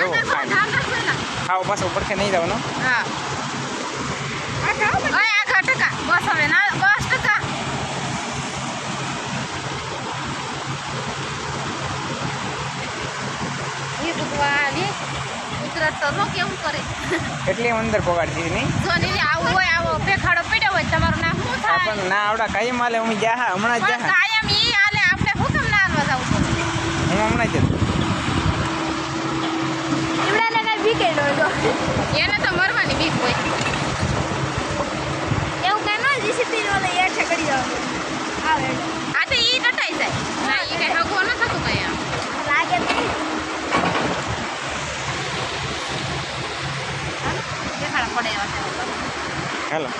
આવો પાછો પડખે નહીં જવાનો હા. આખા ટકા. બસ હવે ના બસ ટકા. એ ભગવાન ઉતરત તો જો કેવું કરે. એટલી અંદર પગાડતી નહીં? જો નીલી આવું હોય આવો. ભેખાડો પડ્યો હોય તમારું નામ શું થાય? આપણને ના આવડા કઈ માલે હું જા હમણાં જ જા પણ હા. કાયમ ઈ આલે આપણે હુકમ ના આલવા જાવ હું હમણાં જ જતો ઈવડાને કઈ વીકેન્ડ હોય તો એને તો મરવાની બીક હોય. એવું કઈ ન ડિસિપ્લિન વાળા હેઠે કરી જવાનું આવે. આ તો ઈ ડટાઈ જાય. ના ઈ કઈ ન થતું કઈ આમ લાગે. દેખાડા પડે એવા છે. હાલો.